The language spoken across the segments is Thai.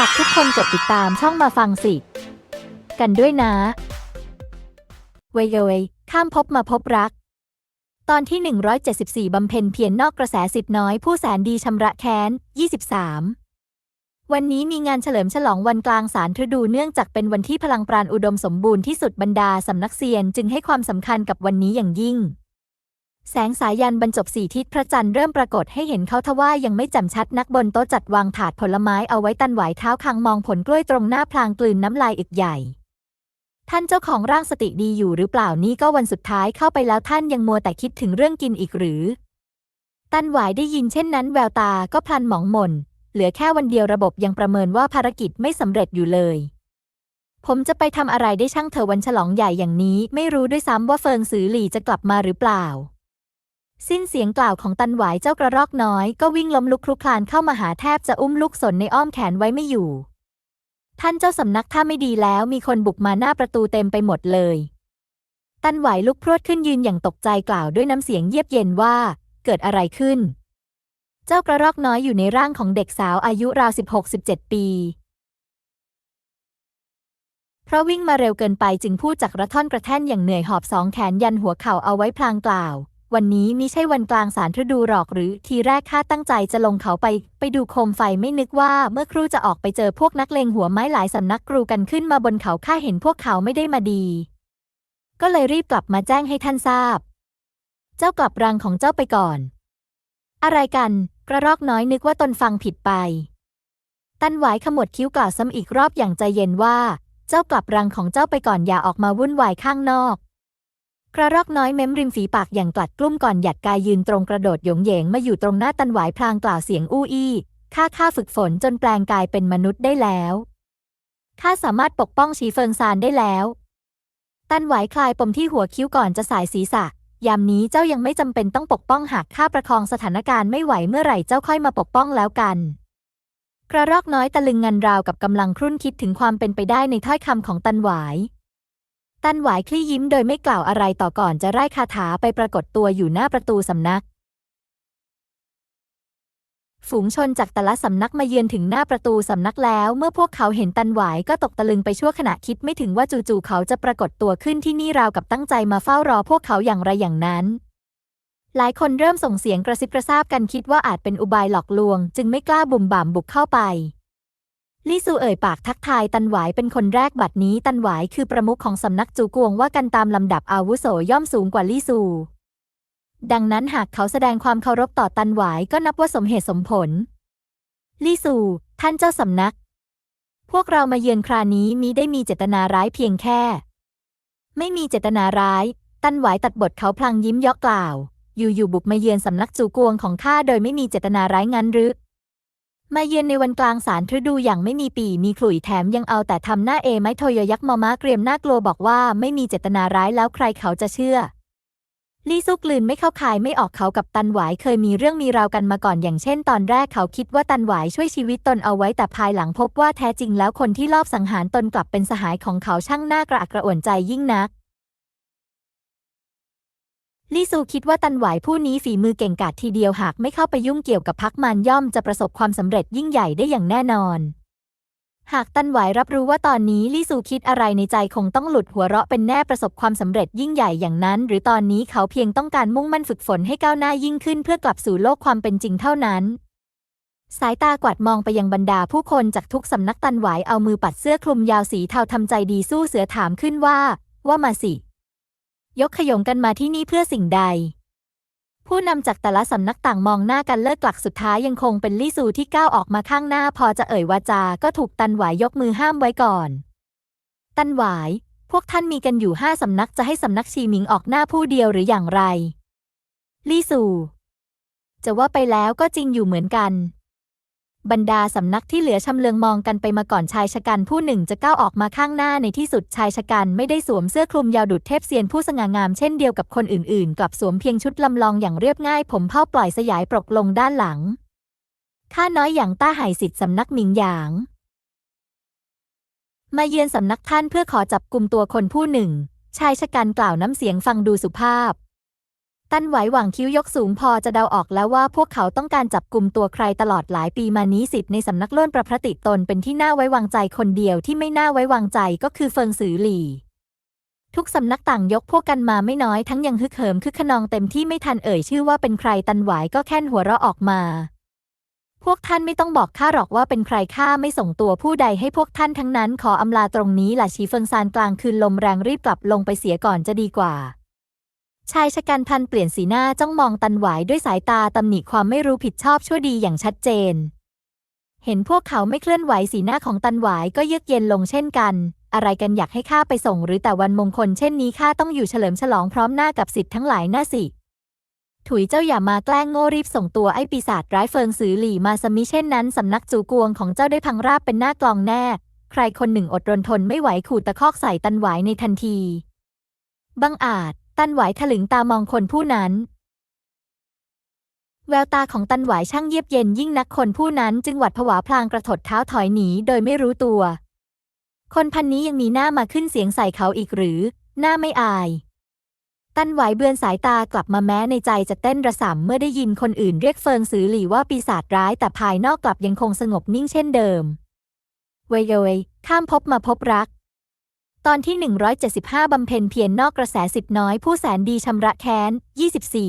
ฝากทุกคนกดติดตามช่องมาฟังสิ กันด้วยนะ เวยเยข้ามภพมาพบรัก ตอนที่ 174 บำเพ็ญเพียรนอกกระแสสิทธิ์น้อยผู้แสนดีชำระแค้น 23 วันนี้มีงานเฉลิมฉลองวันกลางสารฤดูเนื่องจากเป็นวันที่พลังปราณอุดมสมบูรณ์ที่สุดบรรดาสำนักเซียนจึงให้ความสำคัญกับวันนี้อย่างยิ่ง แสงสายันบรรจบสี่ทิศพระจันทร์เริ่มปรากฏให้เห็นเขาทว่ายังไม่แจำชัดนักบนโต๊ะจัดวางถาดผลไม้เอาไว้ตันไหวเท้าคางมองผลกล้วยตรงหน้าพลางกลืนน้ำลายอึกใหญ่ ท่านเจ้าของร่างสติดีอยู่หรือเปล่านี่ก็วันสุดท้ายเข้าไปแล้วท่านยังมัวแต่คิดถึงเรื่องกินอีกหรือ ตันไหวได้ยินเช่นนั้นแววตาก็พลันหมองหม่นเหลือแค่วันเดียวระบบยังประเมินว่าภารกิจไม่สำเร็จอยู่เลย ผมจะไปทำอะไรได้ช่างเถอวันฉลองใหญ่อย่างนี้ ไม่รู้ด้วยซ้ำว่าเฟิงซือหลี่จะกลับมาหรือเปล่า สิ้นเสียงกล่าวของตันหวายเจ้ากระรอกน้อย ก็วิ่งล้มลุกคลุกคลานเข้ามาหาแทบจะอุ้มลูกสนในอ้อมแขนไว้ไม่อยู่ ท่านเจ้าสำนักถ้าไม่ดีแล้วมีคนบุกมาหน้าประตูเต็มไปหมดเลย ตันหวายลุกพรวดขึ้นยืนอย่างตกใจกล่าวด้วยน้ำเสียงเยียบเย็นว่า เกิดอะไรขึ้น เจ้ากระรอกน้อยอยู่ในร่างของเด็กสาวอายุราว16-17 ปีเพราะวิ่งมาเร็วเกินไปจึงพูดจากระท่อนกระแท่นอย่างเหนื่อยหอบสองแขนยันหัวเข่าเอาไว้พลางกล่าว วันนี้มิใช่วันกลางสารฤดูหรอกหรือทีแรกข้าตั้งใจจะลงเขาไป ไปดูโคมไฟไม่นึกว่าเมื่อครู่จะออกไปเจอพวกนักเลงหัวไม้หลายสำนักกรูกันขึ้นมาบนเขาข้าเห็นพวกเขาไม่ได้มาดี ก็เลยรีบกลับมาแจ้งให้ท่านทราบ เจ้ากลับรังของเจ้าไปก่อน อะไรกัน กระรอกน้อยนึกว่าตนฟังผิดไป ตันหวายขมวดคิ้วกล่าวซ้ำอีกรอบอย่างใจเย็นว่า เจ้ากลับรังของเจ้าไปก่อนอย่าออกมาวุ่นวายข้างนอก กระรอกน้อยเม้มริมฝีปากอย่างกลัดกลุ้มก่อนหยัดกายยืนตรงกระโดดหยงเหยงมาอยู่ตรงหน้าตันหวายพลางกล่าวเสียงอู้อี้ข้าข้าฝึกฝนจนแปลงกายเป็นมนุษย์ได้แล้วข้าสามารถปกป้องชีเฟิงซานได้แล้ว ตันหวายคลายปมที่หัวคิ้วก่อนจะสายศีรษะ ยามนี้เจ้ายังไม่จำเป็นต้องปกป้องหากข้าประคองสถานการณ์ไม่ไหวเมื่อไหร่เจ้าค่อยมาปกป้องแล้วกันกระรอกน้อยตะลึงงันราวกับกำลังครุ่นคิดถึงความเป็นไปได้ในถ้อยคำของตันหวาย ตันหวายคลี่ยิ้มโดยไม่กล่าวอะไรต่อก่อนจะไร้คาถาไปปรากฏตัวอยู่หน้าประตูสำนัก ฝูงชนจากแต่ละสำนักมาเยือนถึงหน้าประตูสำนักแล้ว เมื่อพวกเขาเห็นตันหวายก็ตกตะลึงไปชั่วขณะคิดไม่ถึงว่าจู่ๆเขาจะปรากฏตัวขึ้นที่นี่ราวกับตั้งใจมาเฝ้ารอพวกเขาอย่างไรอย่างนั้นหลายคนเริ่มส่งเสียงกระซิบกระซาบกันคิดว่าอาจเป็นอุบายหลอกลวง จึงไม่กล้าบุ่มบ่ามบุกเข้าไป ลี่ซูเอ่ยปากทักทายตันหวายเป็นคนแรกบัดนี้ตันหวายคือประมุขของสำนักจูกวงว่ากันตามลำดับอาวุโสย่อมสูงกว่าลี่ซู ดังนั้นหากเขาแสดงความเคารพต่อตันหวายก็นับว่าสมเหตุสมผล ลี่ซู ท่านเจ้าสำนัก พวกเรามาเยือนครานี้มิได้มีเจตนาร้ายเพียงแค่ ไม่มีเจตนาร้าย ตันหวายตัดบทเขาพลางยิ้มเยอกกล่าว อยู่ๆบุกมาเยือนสำนักจูกวงของข้าโดยไม่มีเจตนาร้ายงั้นหรือ มาเยือนในวันกลางสารฤดูอย่างไม่มีปีมีขลุ่ยแถมยังเอาแต่ทำหน้าเอไม้โทยยักษ์มอม้าเกรียมหน้ากลัวบอกว่าไม่มีเจตนาร้ายแล้วใครเขาจะเชื่อ ลี่ซุกลืนไม่เข้าคายไม่ออกเขากับตันหวายเคยมีเรื่องมีราวกันมาก่อนอย่างเช่น ตอนแรกเขาคิดว่าตันหวายช่วยชีวิตตนเอาไว้แต่ภายหลังพบว่าแท้จริงแล้วคนที่ลอบสังหารตนกลับเป็นสหายของเขาช่างหน้ากระอักกระอ่วนใจยิ่งนัก ลี่ซูคิดว่าตันหวายผู้นี้ฝีมือเก่งกาจทีเดียวหากไม่เข้าไปยุ่งเกี่ยวกับพักมารย่อมจะประสบความสำเร็จยิ่งใหญ่ได้อย่างแน่นอน หากตันหวายรับรู้ว่าตอนนี้ลี่ซูคิดอะไรในใจคงต้องหลุดหัวเราะเป็นแน่ประสบความสำเร็จยิ่งใหญ่อย่างนั้น หรือตอนนี้เขาเพียงต้องการมุ่งมั่นฝึกฝนให้ก้าวหน้ายิ่งขึ้นเพื่อกลับสู่โลกความเป็นจริงเท่านั้นสายตากวาดมองไปยังบรรดาผู้คนจากทุกสำนักตันหวายเอามือปัดเสื้อคลุมยาวสีเทาทำใจดีสู้เสือถามขึ้นว่า ว่ามาสิ ยกขยงกันมาที่นี่เพื่อสิ่งใด ผู้นำจากแต่ละสำนักต่างมองหน้ากันเลิกกลักสุดท้ายยังคงเป็นลี่ซูที่ก้าวออกมาข้างหน้าพอจะเอ่ยวาจา ก็ถูกตันหวายยกมือห้ามไว้ก่อน ตันหวาย พวกท่านมีกันอยู่ห้าสำนักจะให้สำนักชีหมิงออกหน้าผู้เดียวหรืออย่างไร ลี่ซูจะว่าไปแล้วก็จริงอยู่เหมือนกัน บรรดาสำนักที่เหลือชำเลืองมองกันไปมาก่อนชายชะกันผู้หนึ่งจะก้าวออกมาข้างหน้าในที่สุดชายชะกันไม่ได้สวมเสื้อคลุมยาวดุดเทพเซียนผู้สง่างามเช่นเดียวกับคนอื่นๆ กลับสวมเพียงชุดลำลองอย่างเรียบง่าย ผมเผ้าปล่อยสยายปรกลงด้านหลัง ข้าน้อยอย่างต้าไห่สิทธิ์สำนักหมิงหยาง มาเยือนสำนักท่านเพื่อขอจับกลุ่มตัวคนผู้หนึ่ง ชายชะกันกล่าวน้ำเสียงฟังดูสุภาพ ตั้นไหวหวังคิ้วยกสูงพอจะเดาออกแล้วว่าพวกเขาต้องการจับกลุ่มตัวใครตลอดหลายปีมานี้สิทธิ์ในสำนักเลื่อนประพฤติตนเป็นที่น่าไว้วางใจคนเดียวที่ไม่น่าไว้วางใจก็คือเฟิงซือหลี่ ทุกสำนักต่างยกพวกกันมาไม่น้อยทั้งยังฮึกเหิมคึกขนองเต็มที่ไม่ทันเอ่ยชื่อว่าเป็นใครตันไหวก็แค่นหัวเราะออกมา พวกท่านไม่ต้องบอกข้าหรอกว่าเป็นใครข้าไม่ส่งตัวผู้ใดให้พวกท่านทั้งนั้นขออำลาตรงนี้ล่ะชีเฟิงซานกลางคืนลมแรงรีบกลับลงไปเสียก่อนจะดีกว่า ชายชะกันพันเปลี่ยนสีหน้าจ้องมองตันหวายด้วยสายตาตำหนิความไม่รู้ผิดชอบชั่วดีอย่างชัดเจน เห็นพวกเขาไม่เคลื่อนไหวสีหน้าของตันหวายก็เยือกเย็นลงเช่นกัน อะไรกันอยากให้ข้าไปส่งหรือแต่วันมงคลเช่นนี้ข้าต้องอยู่เฉลิมฉลองพร้อมหน้ากับสิทธิ์ทั้งหลายหน้าสิถุยเจ้าอย่ามาแกล้งโง่รีบส่งตัวไอ้ปีศาจร้ายเฟิงซือหลี่มาสมิเช่นนั้นสำนักจูกวงของเจ้าได้พังราบเป็นหน้ากลองแน่ ใครคนหนึ่งอดรนทนไม่ไหวขู่ตะคอกใส่ตันหวายในทันที บังอาจ ตันหวายถลึงตามองคนผู้นั้น แววตาของตันหวายช่างเยียบเย็นยิ่งนักคนผู้นั้นจึงหวัดผวาพลางกระถดเท้าถอยหนีโดยไม่รู้ตัว คนพันนี้ยังมีหน้ามาขึ้นเสียงใส่เขาอีกหรือ หน้าไม่อาย ตันหวายเบือนสายตากลับมาแม้ในใจจะเต้นระสำเมื่อได้ยินคนอื่นเรียกเฟิงซือหลี่ว่าปีศาจร้ายแต่ภายนอกกลับยังคงสงบนิ่งเช่นเดิมเวยเยยข้ามภพมาพบรัก ตอนที่ 175 บำเพ็ญเพียรนอกกระแสสิบน้อยผู้แสนดีชำระแค้น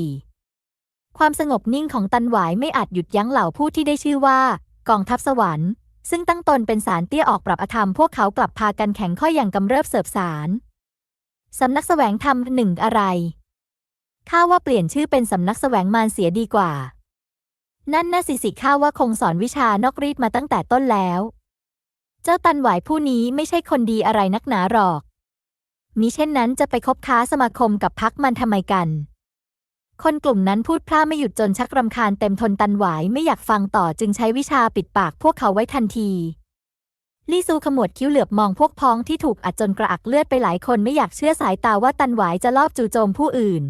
24 ความสงบนิ่งของตันหวายไม่อาจหยุดยั้งเหล่าผู้ที่ได้ชื่อว่า กองทัพสวรรค์ ซึ่งตั้งตนเป็นสารเตี้ยออกปรับอธรรมพวกเขากลับพากันแข็งข้ออย่างกำเริบเสบสารสำนักแสวงธรรมหนึ่งอะไรข้าว่าเปลี่ยนชื่อเป็นสำนักแสวงมารเสียดีกว่า นั่นน่าสิสิข้าว่าคงสอนวิชานอกรีดมาตั้งแต่ต้นแล้ว เจ้าตันหวายผู้นี้ไม่ใช่คนดีอะไรนักหนาหรอกมิเช่นนั้นจะไปคบค้าสมาคมกับพักมันทำไมกัน คนกลุ่มนั้นพูดพร่าไม่หยุดจนชักรำคาญเต็มทนตันหวายไม่อยากฟังต่อจึงใช้วิชาปิดปากพวกเขาไว้ทันที ลี่ซูขมวดคิ้วเหลือบมองพวกพ้องที่ถูกอัดจนกระอักเลือดไปหลายคนไม่อยากเชื่อสายตาว่าตันหวายจะลอบจู่โจมผู้อื่น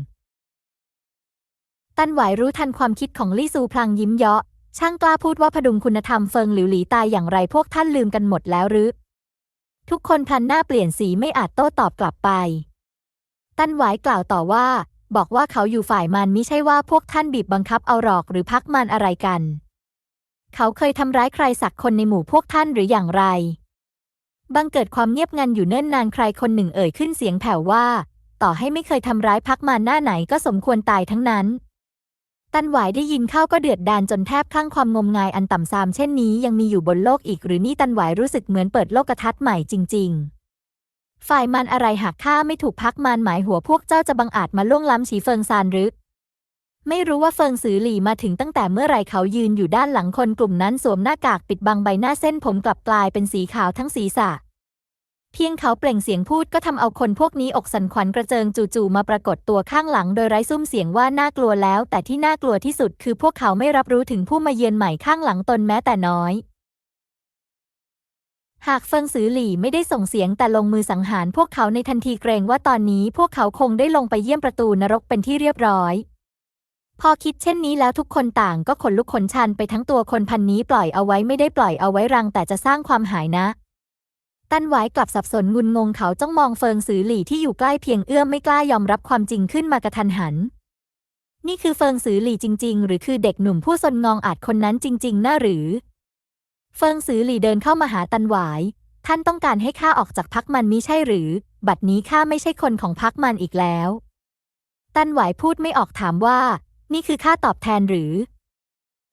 ตันหวายรู้ทันความคิดของลี่ซูพลางยิ้มเยาะ ช่างกล้าพูดว่าพดุงคุณธรรมเฟิงหลิวหลีตายอย่างไรพวกท่านลืมกันหมดแล้วหรือ ทุกคนพลันหน้าเปลี่ยนสีไม่อาจโต้ตอบกลับไป ตันหวายกล่าวต่อว่า บอกว่าเขาอยู่ฝ่ายมันไมิใช่ว่าพวกท่านบีบบังคับเอาหรอกหรือพักมันอะไรกัน เขาเคยทำร้ายใครสักคนในหมู่พวกท่านหรืออย่างไร บังเกิดความเงียบงันอยู่เนิ่นนานใครคนหนึ่งเอ่ยขึ้นเสียงแผ่วว่า ต่อให้ไม่เคยทำร้ายพักมันหน้าไหนก็สมควรตายทั้งนั้น ตันหวายได้ยินเข้าก็เดือดดานจนแทบคลั่งความงมงายอันต่ำซามเช่นนี้ยังมีอยู่บนโลกอีกหรือนี่ตันหวายรู้สึกเหมือนเปิดโลกทัศน์ใหม่จริง ๆ ฝ่ายมันอะไรหากข้าไม่ถูกพักมันหมายหัวพวกเจ้าจะบังอาจมาล่วงล้ำฉีเฟิงซานหรือไม่รู้ว่าเฟิงซือหลี่มาถึงตั้งแต่เมื่อไรเขายืนอยู่ด้านหลังคนกลุ่มนั้นสวมหน้ากากปิดบังใบหน้าเส้นผมกลับกลายเป็นสีขาวทั้งศีรษะ เพียงเขาเปล่งเสียงพูดก็ทำเอาคนพวกนี้อกสันขวัญกระเจิงจู่ๆมาปรากฏตัวข้างหลังโดยไร้ซุ้มเสียงว่าน่ากลัวแล้ว แต่ที่น่ากลัวที่สุดคือพวกเขาไม่รับรู้ถึงผู้มาเยือนใหม่ข้างหลังตนแม้แต่น้อย หากเฟิงซือหลี่ไม่ได้ส่งเสียงแต่ลงมือสังหารพวกเขาในทันทีเกรงว่าตอนนี้พวกเขาคงได้ลงไปเยี่ยมประตูนรกเป็นที่เรียบร้อยพอคิดเช่นนี้แล้วทุกคนต่างก็ขนลุกขนชันไปทั้งตัวคนพันนี้ปล่อยเอาไว้ไม่ได้ปล่อยเอาไว้รังแต่จะสร้างความหายนะ ตันหวกลับสับสนงุนงงเขาจ้องมองเฟิงซือหลี่ที่อยู่ใกล้เพียงเอื้อมไม่กล้ายอมรับความจริงขึ้นมากระทันหัน นี่คือเฟิงซือหลี่จริง ๆ หรือคือเด็กหนุ่มผู้ซนงองอาจคนนั้นจริง ๆ น่าหรือ เฟิงซือหลี่เดินเข้ามาหาตันหวาย ท่านต้องการให้ข้าออกจากพักมันมิใช่หรือ บัดนี้ข้าไม่ใช่คนของพักมันอีกแล้ว ตันหวายพูดไม่ออกถามว่า นี่คือค่าตอบแทนหรือ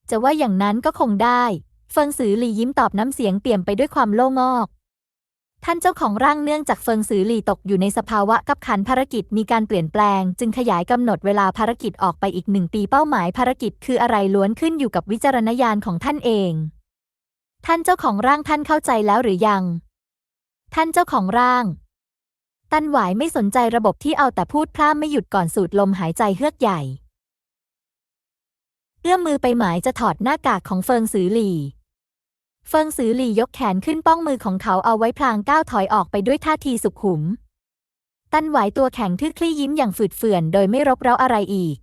จะว่าอย่างนั้นก็คงได้ เฟิงซือหลี่ยิ้มตอบน้ำเสียงเปี่ยมไปด้วยความโล่งอก ท่านเจ้าของร่างเนื่องจากเฟิงซือหลี่ตกอยู่ในสภาวะกับขันภารกิจมีการเปลี่ยนแปลง จึงขยายกำหนดเวลาภารกิจออกไปอีกหนึ่งปีเป้าหมายภารกิจคืออะไรล้วนขึ้นอยู่กับวิจารณญาณของท่านเอง ท่านเจ้าของร่างท่านเข้าใจแล้วหรือยัง ท่านเจ้าของร่าง ตันหวายไม่สนใจระบบที่เอาแต่พูดพร่ำไม่หยุดก่อนสูดลมหายใจเฮือกใหญ่ เอื้อมมือไปหมายจะถอดหน้ากากของเฟิงซือหลี่ เฟิงซือหลี่ยกแขนขึ้นป้องมือของเขาเอาไว้พลางก้าวถอยออกไปด้วยท่าทีสุขุม ตันไหวตัวแข็งทื่อคลี่ยิ้มอย่างฝืดเฟื่อนโดยไม่รบเร้าอะไรอีก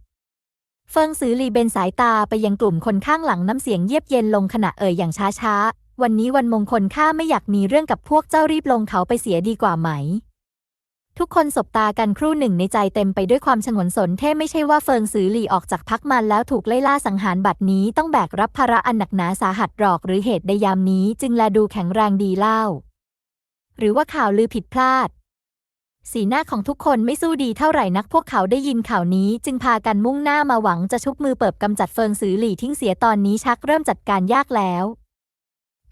เฟิงซือหลี่เบนสายตาไปยังกลุ่มคนข้างหลังน้ำเสียงเยียบเย็นลงขณะเอ่ยอย่างช้าๆ วันนี้วันมงคลข้าไม่อยากมีเรื่องกับพวกเจ้ารีบลงเขาไปเสียดีกว่าไหม ทุกคนสบตากันครู่หนึ่งในใจเต็มไปด้วยความฉงนสนเท่ไม่ใช่ว่าเฟิงซือหลี่ออกจากพักมันแล้วถูกไล่ล่าสังหารบัดนี้ต้องแบกรับภาระอันหนักหนาสาหัสหรอกหรือเหตุใดยามนี้จึงแลดูแข็งแรงดีเล่า หรือว่าข่าวลือผิดพลาด สีหน้าของทุกคนไม่สู้ดีเท่าไหร่นักพวกเขาได้ยินข่าวนี้ จึงพากันมุ่งหน้ามาหวังจะชุบมือเปิบกำจัดเฟิงซือหลี่ทิ้งเสียตอนนี้ชักเริ่มจัดการยากแล้ว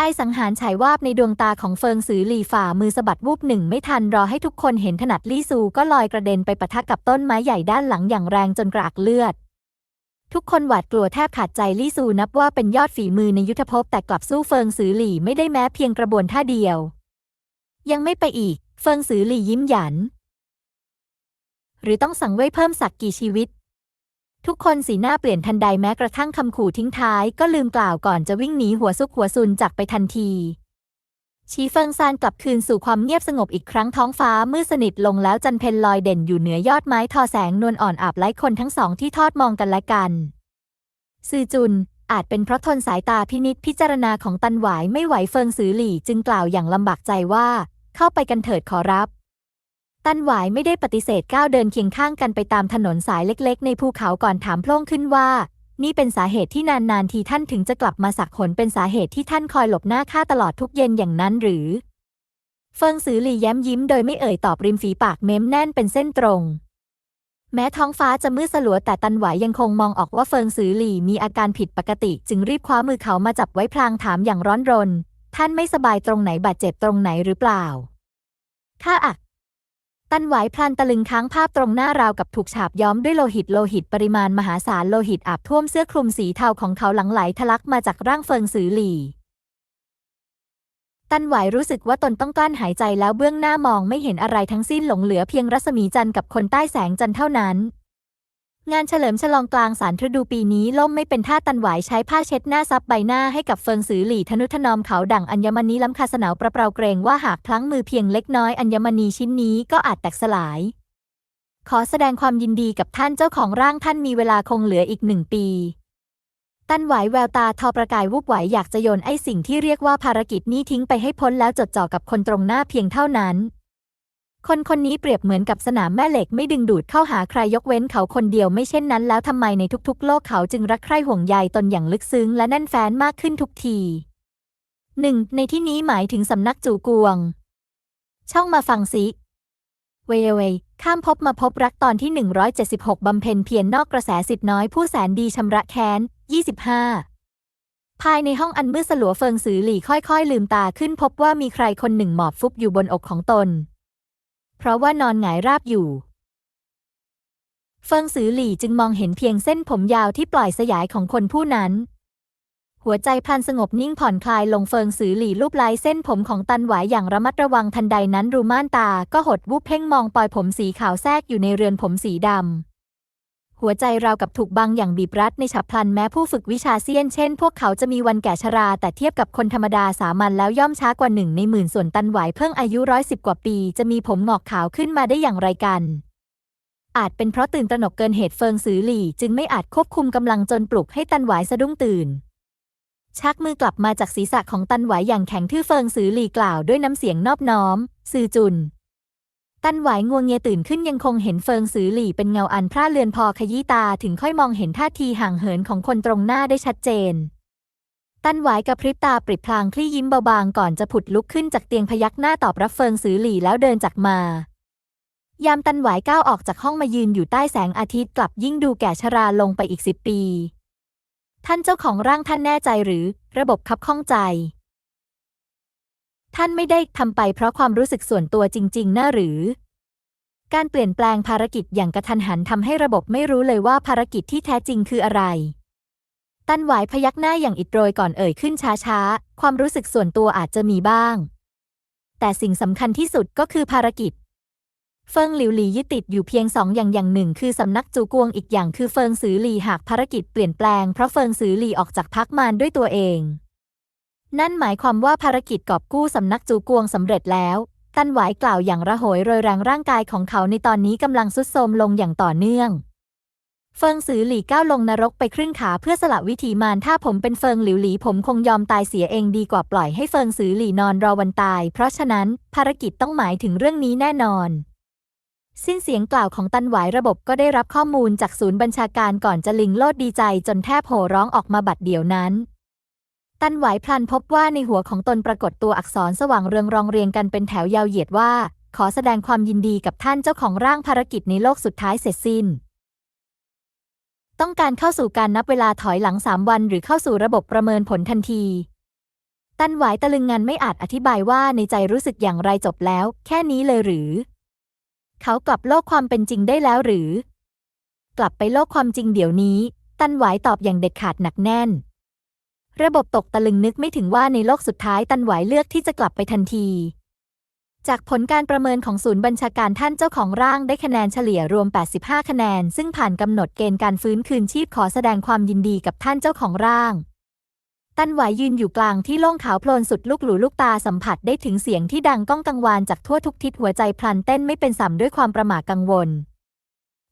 ไอสังหารฉายวาบในดวงตาของเฟิงซือหลีฝ่ามือสะบัดวูบหนึ่งไม่ทันรอให้ทุกคนเห็นถนัดลี่ซูก็ลอยกระเด็นไปปะทะกับต้นไม้ใหญ่ด้านหลังอย่างแรงจนกรากเลือด ทุกคนหวาดกลัวแทบขาดใจลี่ซูนับว่าเป็นยอดฝีมือในยุทธภพแต่กลับสู้เฟิงซือหลีไม่ได้แม้เพียงกระบวนท่าเดียว ยังไม่ไปอีก เฟิงซือหลียิ้มหยัน หรือต้องสั่งไว้เพิ่มสักกี่ชีวิต ทุกคนสีหน้าเปลี่ยนทันใดแม้กระทั่งคำขู่ทิ้งท้าย ก็ลืมกล่าวก่อนจะวิ่งหนีหัวซุกหัวซุนจากไปทันที ชีเฟิงซานกลับคืนสู่ความเงียบสงบอีกครั้งท้องฟ้ามืดสนิทลงแล้วจันเพนลอยเด่นอยู่เหนือยอดไม้ทอแสงนวลอ่อนอาบไล้คนทั้งสองที่ทอดมองกันและกันซือจุนอาจเป็นเพราะทนสายตาพินิษพิจารณาของตันหวายไม่ไหวเฟิงซือหลี่จึงกล่าวอย่างลำบากใจว่า เข้าไปกันเถิดขอรับ ตันหวายไม่ได้ปฏิเสธก้าวเดินเคียงข้างกันไปตามถนนสายเล็กๆ ในภูเขาก่อนถามโพล่งขึ้นว่า นี่เป็นสาเหตุที่นานๆทีท่านถึงจะกลับมาสักหนเป็นสาเหตุที่ท่านคอยหลบหน้าข้าตลอดทุกเย็นอย่างนั้นหรือ เฟิงซือหลี่แย้มยิ้มโดยไม่เอ่ยตอบริมฝีปากเม้มแน่นเป็นเส้นตรง แม้ท้องฟ้าจะมืดสลัวแต่ตันหวายยังคงมองออกว่าเฟิงซือหลี่มีอาการผิดปกติ จึงรีบคว้ามือเขามาจับไว้พลางถามอย่างร้อนรน ท่านไม่สบายตรงไหนบาดเจ็บตรงไหนหรือเปล่าข้าอัก ตันไหวพลันตะลึงค้างภาพตรงหน้าราวกับถูกฉาบย้อมด้วยโลหิตโลหิตปริมาณมหาศาลโลหิตอาบท่วมเสื้อคลุมสีเทาของเขาหลังไหลทะลักมาจากร่างเฟิงซือหลี่ ตันไหวรู้สึกว่าตนต้องกลั้นหายใจแล้วเบื้องหน้ามองไม่เห็นอะไรทั้งสิ้นหลงเหลือเพียงรัศมีจันทร์กับคนใต้แสงจันทร์เท่านั้น งานเฉลิมฉลองกลางสารฤดูปีนี้ล่มไม่เป็นท่าตันหวายใช้ผ้าเช็ดหน้าซับใบหน้าให้กับเฟิงซือหลี่ทนุถนอมเขาดั่งอัญมณีล้ำคาสนาวประเปราเกรงว่าหากพลั้งมือเพียงเล็กน้อยอัญมณีชิ้นนี้ก็อาจแตกสลาย ขอแสดงความยินดีกับท่านเจ้าของร่างท่านมีเวลาคงเหลืออีกหนึ่งปี ตันไหวแววตาทอประกายวุบไหวอยากจะโยนไอ้สิ่งที่เรียกว่าภารกิจนี้ทิ้งไปให้พ้นแล้วจดจ่อกับคนตรงหน้าเพียงเท่านั้น คนคนนี้เปรียบเหมือนกับสนามแม่เหล็กไม่ดึงดูดเข้าหาใครยกเว้นเขาคนเดียวไม่เช่นนั้นแล้วทำไมในทุกๆ โลกเขาจึงรักใคร่ห่วงใยตนอย่างลึกซึ้งและแน่นแฟ้นมากขึ้นทุกทีหนึ่งในที่นี้หมายถึงสำนักจู่กวง ช่องมาฟังสิ เวเวยข้ามพบมาพบรักตอนที่ 176บำเพ็ญเพียรนนอกกระแสสิทธิ์น้อยผู้แสนดีชำระแค้น 25 ภายในห้องอันมืดสลัวเฟิงซือหลี่ค่อยๆ ลืมตาขึ้นพบว่ามีใครคนหนึ่งหมอบฟุบอยู่บนอกของตน เพราะว่านอนหงายราบอยู่ เฟิงซือหลี่จึงมองเห็นเพียงเส้นผมยาวที่ปล่อยสยายของคนผู้นั้น หัวใจพันสงบนิ่งผ่อนคลายลงเฟิงซือหลี่รูปไล้เส้นผมของตันหวายอย่างระมัดระวังทันใดนั้นรูม่านตาก็หดวูบเพ่งมองปลอยผมสีขาวแทรกอยู่ในเรือนผมสีดำ หัวใจเรากับถูกบังอย่างบีบรัดในฉับพลันแม้ผู้ฝึกวิชาเซียนเช่น พวกเขาจะมีวันแก่ชรา แต่เทียบกับคนธรรมดาสามัญแล้วย่อมช้ากว่าหนึ่งในหมื่นส่วนตันไหวเพิ่งอายุร้อยสิบกว่าปี จะมีผมหงอกขาวขึ้นมาได้อย่างไรกัน อาจเป็นเพราะตื่นตระหนกเกินเหตุเฟิงซือหลี่ จึงไม่อาจควบคุมกำลังจนปลุกให้ตันไหวสะดุ้งตื่น ชักมือกลับมาจากศีรษะของตันไหวอย่างแข็งทื่อเฟิงซือหลี่กล่าวด้วยน้ำเสียงนอบน้อม ซือจุน ตันหวายงวงเงียตื่นขึ้นยังคงเห็นเฟิงซือหลี่เป็นเงาอันพร่าเลือนพอขยี้ตาถึงค่อยมองเห็นท่าทีห่างเหินของคนตรงหน้าได้ชัดเจน ตันหวายกระพริบตาปริบพลางคลี่ยิ้มเบาๆก่อนจะผุดลุกขึ้นจากเตียงพยักหน้าตอบรับเฟิงซือหลี่แล้วเดินจากมา ยามตันหวายก้าวออกจากห้องมายืนอยู่ใต้แสงอาทิตย์กลับยิ่งดูแก่ชราลงไปอีกสิบปี ท่านเจ้าของร่างท่านแน่ใจหรือ ระบบคับข้องใจ ท่านไม่ได้ทำไปเพราะความรู้สึกส่วนตัวจริง ๆนะหรือ การเปลี่ยนแปลงภารกิจอย่างกระทันหันทำให้ระบบไม่รู้เลยว่าภารกิจที่แท้จริงคืออะไร ตันหวายพยักหน้าอย่างอิดโรยก่อนเอ่ยขึ้นช้าๆ ความรู้สึกส่วนตัวอาจจะมีบ้าง แต่สิ่งสำคัญที่สุดก็คือภารกิจ เฟิงหลิวหลียึดติดอยู่เพียงสองอย่างอย่างหนึ่ง คือสำนักจูกวงอีกอย่างคือเฟิงซือหลีหากภารกิจเปลี่ยนแปลงเพราะเฟิงซือหลีออกจากพักมารด้วยตัวเอง นั่นหมายความว่าภารกิจกอบกู้สำนักจูกวงสำเร็จแล้ว ตันหวายกล่าวอย่างระโหยโรยแรงร่างกายของเขาในตอนนี้กำลังทรุดโทรมลงอย่างต่อเนื่อง เฟิงซือหลี่ก้าวลงนรกไปครึ่งขาเพื่อสละวิถีมารถ้าผมเป็นเฟิงหลิวหลีผมคงยอมตายเสียเองดีกว่าปล่อยให้เฟิงซือหลี่นอนรอวันตาย เพราะฉะนั้นภารกิจต้องหมายถึงเรื่องนี้แน่นอนสิ้นเสียงกล่าวของตันหวายระบบก็ได้รับข้อมูลจากศูนย์บัญชาการก่อนจะลิงโลดดีใจจนแทบโห่ร้องออกมาบัดเดี๋ยวนั้น ตันไหวพลันพบว่าในหัวของตนปรากฏตัวอักษรสว่างเรืองรองเรียงกันเป็นแถวยาวเหยียดว่า ขอแสดงความยินดีกับท่านเจ้าของร่างภารกิจในโลกสุดท้ายเสร็จสิ้น ต้องการเข้าสู่การนับเวลาถอยหลังสามวัน หรือเข้าสู่ระบบประเมินผลทันที ตันไหวตะลึงงันไม่อาจอธิบายว่าในใจรู้สึกอย่างไรจบแล้ว แค่นี้เลยหรือ เขากลับโลกความเป็นจริงได้แล้วหรือ กลับไปโลกความจริงเดี๋ยวนี้ ตันไหวตอบอย่างเด็ดขาดหนักแน่น ระบบตกตะลึงนึกไม่ถึงว่าในโลกสุดท้ายตันหวายเลือกที่จะกลับไปทันที จากผลการประเมินของศูนย์บัญชาการท่านเจ้าของร่างได้คะแนนเฉลี่ยรวม 85 คะแนน ซึ่งผ่านกำหนดเกณฑ์การฟื้นคืนชีพขอแสดงความยินดีกับท่านเจ้าของร่าง ตันหวายยืนอยู่กลางที่โล่งขาวโพลนสุดลูกหลูลูกตาสัมผัสได้ถึงเสียงที่ดังก้องกังวานจากทั่วทุกทิศหัวใจพลันเต้นไม่เป็นสัมด้วยความประหม่ากังวล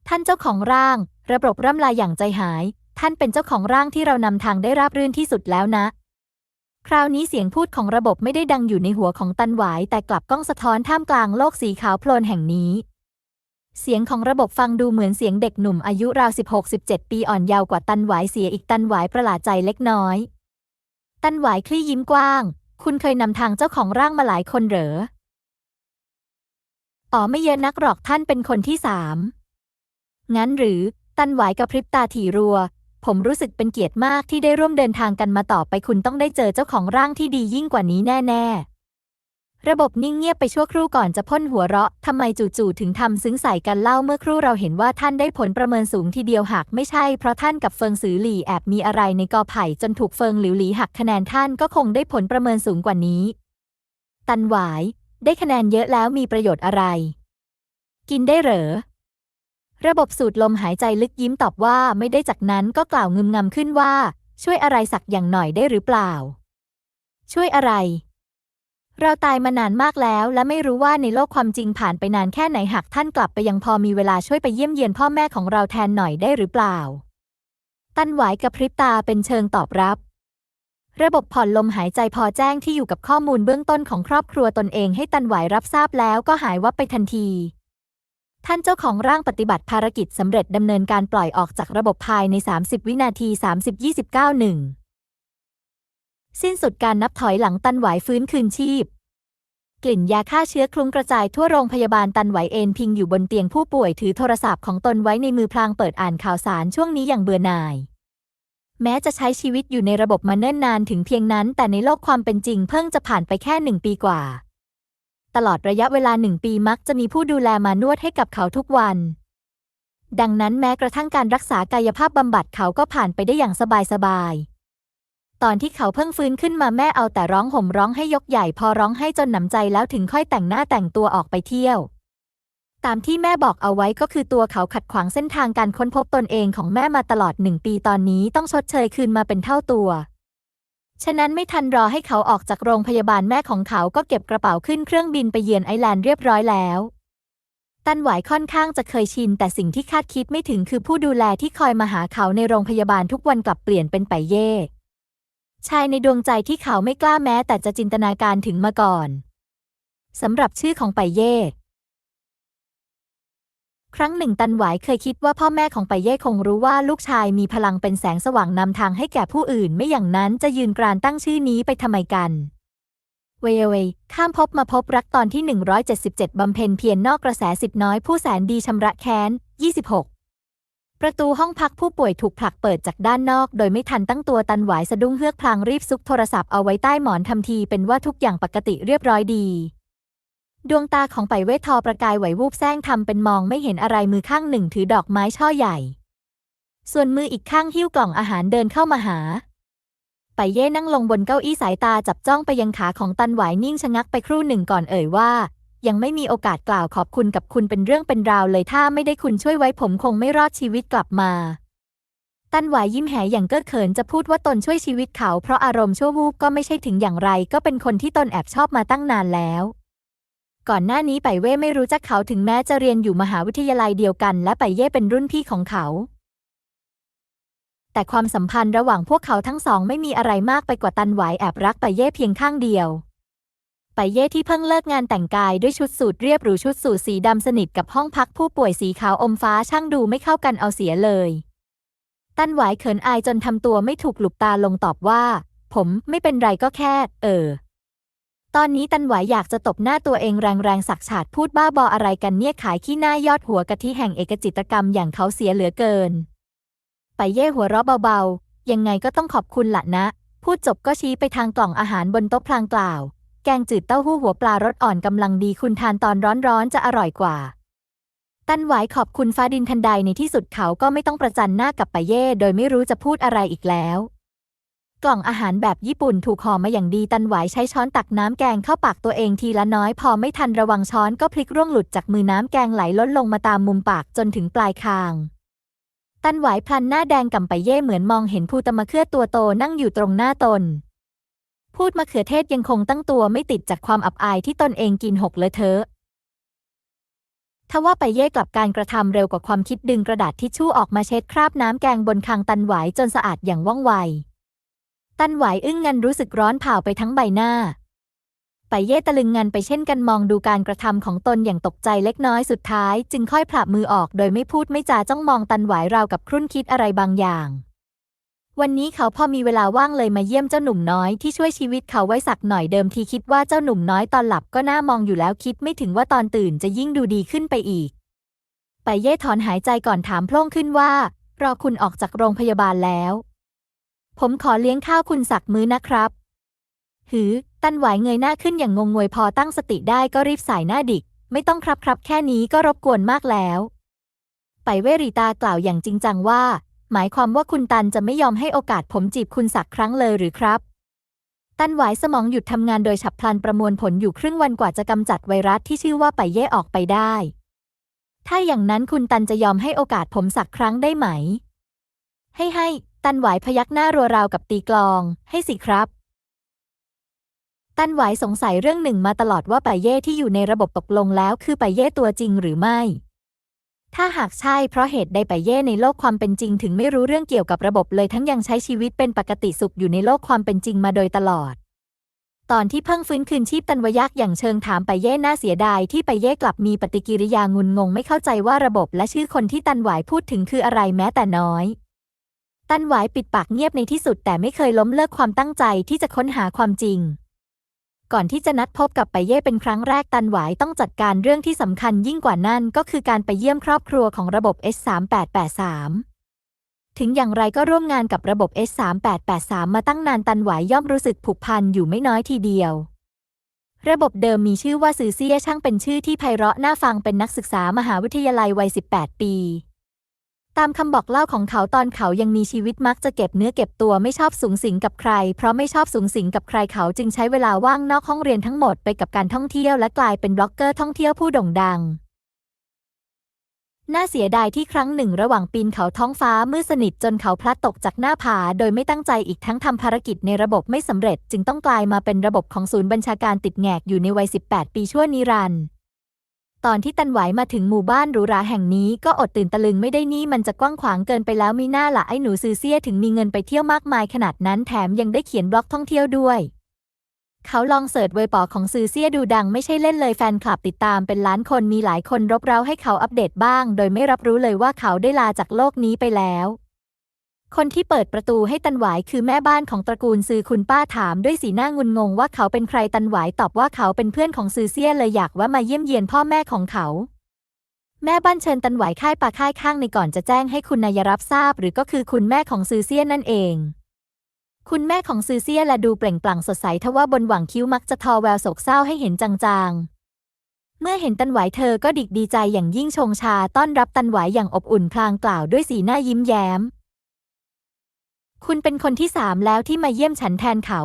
ท่านเจ้าของร่าง ระบบร่ำลาอย่างใจหาย ท่านเป็นเจ้าของร่างที่เรานำทางได้ราบรื่นที่สุดแล้วนะ คราวนี้เสียงพูดของระบบไม่ได้ดังอยู่ในหัวของตันหวาย แต่กลับก้องสะท้อนท่ามกลางโลกสีขาวโพลนแห่งนี้ เสียงของระบบฟังดูเหมือนเสียงเด็กหนุ่มอายุราว 16-17 ปีอ่อนเยาว์กว่าตันหวายเสียอีกตันหวายประหลาดใจเล็กน้อย ตันหวายคลี่ยิ้มกว้าง คุณเคยนำทางเจ้าของร่างมาหลายคนเหรออ๋อไม่เยอะนักหรอกท่านเป็นคนที่สามงั้นหรือ ตันหวายกระพริบตาถี่รัว ผมรู้สึกเป็นเกียรติมากที่ได้ร่วมเดินทางกันมาต่อไปคุณต้องได้เจอเจ้าของร่างที่ดียิ่งกว่านี้แน่ ๆ ระบบนิ่งเงียบไปชั่วครู่ก่อนจะพ่นหัวเราะทำไมจู่ๆถึงทำซึ้งใส่กันเล่าเมื่อครู่เราเห็นว่าท่านได้ผลประเมินสูงทีเดียวหากไม่ใช่เพราะท่านกับเฟิงซือหลี่แอบมีอะไรในกอไผ่จนถูกเฟิงหลิวหลีหักคะแนนท่านก็คงได้ผลประเมินสูงกว่านี้ ตันหวาย ได้คะแนนเยอะแล้วมีประโยชน์อะไร กินได้เหรอ ระบบสูดลมหายใจลึกยิ้มตอบว่าไม่ได้จากนั้นก็กล่าวงึมงำขึ้นว่า ช่วยอะไรสักอย่างหน่อยได้หรือเปล่า ช่วยอะไร เราตายมานานมากแล้ว และไม่รู้ว่าในโลกความจริงผ่านไปนานแค่ไหนหากท่านกลับไปยังพอมีเวลาช่วยไปเยี่ยมเยียนพ่อแม่ของเราแทนหน่อยได้หรือเปล่า ตันหวายกระพริบตาเป็นเชิงตอบรับ ระบบผ่อนลมหายใจพอแจ้งที่อยู่กับข้อมูลเบื้องต้นของครอบครัวตนเองให้ตันหวายรับทราบแล้วก็หายวับไปทันที ท่านเจ้าของร่างปฏิบัติภารกิจสำเร็จดำเนินการปล่อยออกจากระบบภายใน 30 วินาที 30 29 1 สิ้นสุดการนับถอยหลังตันไหวฟื้นคืนชีพ กลิ่นยาฆ่าเชื้อคลุ้งกระจายทั่วโรงพยาบาลตันไหวเอนพิงอยู่บนเตียงผู้ป่วยถือโทรศัพท์ของตนไว้ในมือพลางเปิดอ่านข่าวสารช่วงนี้อย่างเบื่อหน่าย แม้จะใช้ชีวิตอยู่ในระบบมาเนิ่นนานถึงเพียงนั้น แต่ในโลกความเป็นจริงเพิ่งจะผ่านไปแค่หนึ่งปีกว่า ตลอดระยะเวลาหนึ่งปีมักจะมีผู้ดูแลมานวดให้กับเขาทุกวัน ดังนั้นแม้กระทั่งการรักษากายภาพบำบัดเขาก็ผ่านไปได้อย่างสบายๆ ตอนที่เขาเพิ่งฟื้นขึ้นมาแม่เอาแต่ร้องห่มร้องให้ยกใหญ่พอร้องให้จนหนำใจแล้วถึงค่อยแต่งหน้าแต่งตัวออกไปเที่ยว ตามที่แม่บอกเอาไว้ก็คือตัวเขาขัดขวางเส้นทางการค้นพบตนเองของแม่มาตลอดหนึ่งปีตอนนี้ต้องชดเชยคืนมาเป็นเท่าตัว ฉะนั้นไม่ทันรอให้เขาออกจากโรงพยาบาลแม่ของเขาก็เก็บกระเป๋าขึ้นเครื่องบินไปเยือนไอร์แลนด์เรียบร้อยแล้วตันหวายค่อนข้างจะเคยชิน แต่สิ่งที่คาดคิดไม่ถึงคือผู้ดูแลที่คอยมาหาเขาในโรงพยาบาลทุกวันกลับเปลี่ยนเป็นไปเย่ชายในดวงใจที่เขาไม่กล้าแม้แต่จะจินตนาการถึงมาก่อนสำหรับชื่อของไปเย่ ครั้งหนึ่งตันหวายเคยคิดว่าพ่อแม่ของไปเย่คงรู้ว่าลูกชายมีพลังเป็นแสงสว่างนำทางให้แก่ผู้อื่น ไม่อย่างนั้นจะยืนกรานตั้งชื่อนี้ไปทำไมกัน เวเวข้ามพบมาพบรักตอนที่ 177บำเพ็ญเพียรนนอกกระแสสิทธิ์น้อยผู้แสนดีชำระแค้น 26 ประตูห้องพักผู้ป่วยถูกผลักเปิดจากด้านนอก โดยไม่ทันตั้งตัวตันหวายสะดุ้งเฮือกพลางรีบซุกโทรศัพท์เอาไว้ใต้หมอนทำทีเป็นว่าทุกอย่างปกติเรียบร้อยดี ดวงตาของไปเวททอประกายไหววูบแซงทำเป็นมองไม่เห็นอะไรมือข้างหนึ่งถือดอกไม้ช่อใหญ่ ส่วนมืออีกข้างหิ้วกล่องอาหารเดินเข้ามาหา ไปเย่นั่งลงบนเก้าอี้สายตาจับจ้องไปยังขาของตันหวายนิ่งชะงักไปครู่หนึ่งก่อนเอ่ยว่า ยังไม่มีโอกาสกล่าวขอบคุณกับคุณเป็นเรื่องเป็นราวเลยถ้าไม่ได้คุณช่วยไว้ผมคงไม่รอดชีวิตกลับมา ตันหวายยิ้มแหอย่างเก้อเขินจะพูดว่าตนช่วยชีวิตเขา เพราะอารมณ์ชั่ววูบก็ไม่ใช่ถึงอย่างไร ก็เป็นคนที่ตนแอบชอบมาตั้งนานแล้ว ก่อนหน้านี้ไปเว่ไม่รู้จักเขาถึงแม้จะเรียนอยู่มหาวิทยาลัยเดียวกัน และไปเย่เป็นรุ่นพี่ของเขา แต่ความสัมพันธ์ระหว่างพวกเขาทั้งสองไม่มีอะไรมากไปกว่าตันหวายแอบรักไปเย่เพียงข้างเดียว ไปเย่ที่เพิ่งเลิกงานแต่งกายด้วยชุดสูทเรียบหรูชุดสูทสีดำสนิทกับห้องพักผู้ป่วยสีขาวอมฟ้าช่างดูไม่เข้ากันเอาเสียเลย ตั้นหวายเขินอายจนทำตัวไม่ถูกหลุบตาลงตอบว่า ผมไม่เป็นไรก็แค่ เออ ตอนนี้ตันหวายอยากจะตบหน้าตัวเองแรงๆสักฉาดพูดบ้าบออะไรกันเนี่ยขายขี้หน้ายอดหัวกะทิแห่งเอกจิตกรรมอย่างเขาเสียเหลือเกิน ไปเย่หัวเราะเบาๆ ยังไงก็ต้องขอบคุณละนะ พูดจบก็ชี้ไปทางกล่องอาหารบนโต๊ะพลางกล่าว แกงจืดเต้าหู้หัวปลารสอ่อนกำลังดีคุณทานตอนร้อนๆจะอร่อยกว่า ตันหวายขอบคุณฟ้าดินทันใดในที่สุดเขาก็ไม่ต้องประจันหน้ากับไปเย่โดยไม่รู้จะพูดอะไรอีกแล้ว กล่องอาหารแบบญี่ปุ่นถูกห่อมาอย่างดีตันหวายใช้ช้อนตักน้ำแกงเข้าปากตัวเองทีละน้อยพอไม่ทันระวังช้อนก็พลิกร่วงหลุดจากมือน้ำแกงไหลล้นลงมาตามมุมปากจนถึงปลายคาง ตันหวายพลันหน้าแดงกำไปเย่เหมือนมองเห็นภูตมะเขือตัวโตนั่งอยู่ตรงหน้าตน พูดมะเขือเทศยังคงตั้งตัวไม่ติดจากความอับอายที่ตนเองกินหกเลอะเทอะทว่าไปเย่กลับการกระทำเร็วกว่าความคิดดึงกระดาษทิชชู่ออกมาเช็ดคราบน้ำแกงบนคางตันหวายจนสะอาดอย่างว่องไว ตันไหวอึ้งงันรู้สึกร้อนเผาไปทั้งใบหน้า ไปเย่ตะลึงงันไปเช่นกันมองดูการกระทำของตนอย่างตกใจเล็กน้อยสุดท้าย จึงค่อยผลับมือออกโดยไม่พูดไม่จาจ้องมองตันไหวราวกับครุ่นคิดอะไรบางอย่าง วันนี้เขาพอมีเวลาว่างเลยมาเยี่ยมเจ้าหนุ่มน้อยที่ช่วยชีวิตเขาไว้สักหน่อยเดิมทีคิดว่าเจ้าหนุ่มน้อยตอนหลับก็น่ามองอยู่แล้วคิดไม่ถึงว่าตอนตื่นจะยิ่งดูดีขึ้นไปอีก ไปเย่ถอนหายใจก่อนถามโพล่งขึ้นว่ารอคุณออกจากโรงพยาบาลแล้ว ผมขอเลี้ยงข้าวคุณสักมื้อนะครับ หือ ตันหวายเงยหน้าขึ้นอย่างงงงวยพอตั้งสติได้ก็รีบสายหน้าดิก ไม่ต้องครับครับแค่นี้ก็รบกวนมากแล้ว ไปเวรีตากล่าวอย่างจริงจังว่า หมายความว่าคุณตันจะไม่ยอมให้โอกาสผมจีบคุณสักครั้งเลยหรือครับ ตันหวายสมองหยุดทำงานโดยฉับพลันประมวลผลอยู่ครึ่งวันกว่าจะกำจัดไวรัสที่ชื่อว่าไปเย่ออกไปได้ ถ้าอย่างนั้นคุณตันจะยอมให้โอกาสผมสักครั้งได้ไหม ให้ให้ ตันหวายพยักหน้ารัวราวกับตีกลอง ให้สิครับ ตันหวายสงสัยเรื่องหนึ่งมาตลอดว่าไปเย่ที่อยู่ในระบบตกลงแล้วคือไปเย่ตัวจริงหรือไม่ ถ้าหากใช่เพราะเหตุใดไปเย่ในโลกความเป็นจริงถึงไม่รู้เรื่องเกี่ยวกับระบบเลยทั้งยังใช้ชีวิตเป็นปกติสุขอยู่ในโลกความเป็นจริงมาโดยตลอดตอนที่เพิ่งฟื้นคืนชีพตันวยักษ์อย่างเชิงถามไปเย่น่าเสียดายที่ไปเย่กลับมีปฏิกิริยางุนงงไม่เข้าใจว่าระบบและชื่อคนที่ตันหวายพูดถึงคืออะไรแม้แต่น้อย ตันหวายปิดปากเงียบในที่สุดแต่ไม่เคยล้มเลิกความตั้งใจที่จะค้นหาความจริง ก่อนที่จะนัดพบกับไปเย่เป็นครั้งแรกตันหวายต้องจัดการเรื่องที่สำคัญยิ่งกว่านั้นก็คือการไปเยี่ยมครอบครัวของระบบ S3883 ถึงอย่างไรก็ร่วมงานกับระบบ S3883 มาตั้งนานตันหวายย่อมรู้สึกผูกพันอยู่ไม่น้อยทีเดียวระบบเดิมมีชื่อว่าซือเซียช่างเป็นชื่อที่ไพเราะน่าฟังเป็นนักศึกษามหาวิทยาลัยวัย 18 ปี ตามคำบอกเล่าของเขาตอนเขายังมีชีวิตมักจะเก็บเนื้อเก็บตัวไม่ชอบสูงสิงกับใคร เพราะไม่ชอบสูงสิงกับใครเขาจึงใช้เวลาว่างนอกห้องเรียนทั้งหมดไปกับการท่องเที่ยวและกลายเป็นบล็อกเกอร์ท่องเที่ยวผู้โด่งดัง น่าเสียดายที่ครั้งหนึ่งระหว่างปีนเขาท้องฟ้ามืดสนิทจนเขาพลัดตกจากหน้าผาโดยไม่ตั้งใจอีกทั้งทำภารกิจในระบบไม่สำเร็จ จึงต้องกลายมาเป็นระบบของศูนย์บัญชาการติดแงกอยู่ในวัย 18 ปีชั่วนิรันดร์ ตอนที่ตันไหวมาถึงหมู่บ้านหรูหราแห่งนี้ก็อดตื่นตะลึงไม่ได้นี่มันจะกว้างขวางเกินไปแล้วมีหน้าละไอ้หนูซือเซียถึงมีเงินไปเที่ยวมากมายขนาดนั้นแถมยังได้เขียนบล็อกท่องเที่ยวด้วย เขาลองเสิร์ชเวยปอของซือเซียดูดังไม่ใช่เล่นเลยแฟนคลับติดตามเป็นล้านคนมีหลายคนรบเร้าให้เขาอัปเดตบ้าง โดยไม่รับรู้เลยว่าเขาได้ลาจากโลกนี้ไปแล้ว คนที่เปิดประตูให้ตันหวายคือแม่บ้านของตระกูลซือคุณป้าถามด้วยสีหน้างุนงงว่าเขาเป็นใครตันหวายตอบว่าเขาเป็นเพื่อนของซือเซียเลยอยากว่ามาเยี่ยมเยียนพ่อแม่ของเขา แม่บ้านเชิญตันหวายค่ายปลาค่ายข้างในก่อนจะแจ้งให้คุณนายรับทราบ หรือก็คือคุณแม่ของซือเซียนั่นเอง คุณแม่ของซือเซียและดูเปล่งปลั่งสดใสทว่าบนหว่างคิ้วมักจะทอแววโศกเศร้าให้เห็นจางๆเมื่อเห็นตันหวายเธอก็ดิกดีใจอย่างยิ่งชงชาต้อนรับตันหวายอย่างอบอุ่นพลางกล่าวด้วยสีหน้ายิ้มแย้ม คุณเป็นคนที่สามแล้วที่มาเยี่ยมฉันแทนเขา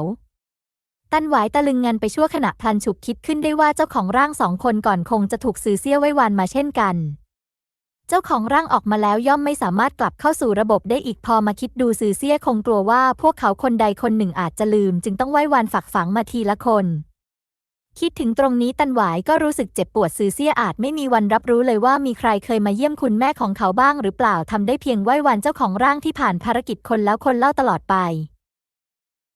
ตันหวายตะลึงงันไปชั่วขณะพลันฉุกคิดขึ้นได้ว่าเจ้าของร่างสองคนก่อนคงจะถูกซื้อเสี้ยไว้วานมาเช่นกัน เจ้าของร่างออกมาแล้วย่อมไม่สามารถกลับเข้าสู่ระบบได้อีกพอมาคิดดูซื้อเสี้ยคงกลัวว่า พวกเขาคนใดคนหนึ่งอาจจะลืม จึงต้องไว้วานฝักฝังมาทีละคน คิดถึงตรงนี้ตันหวายก็รู้สึกเจ็บปวดซือเซียอาจไม่มีวันรับรู้เลยว่ามีใครเคยมาเยี่ยมคุณแม่ของเขาบ้างหรือเปล่าทำได้เพียงไหว้วันเจ้าของร่างที่ผ่านภารกิจคนแล้วคนเล่าตลอดไป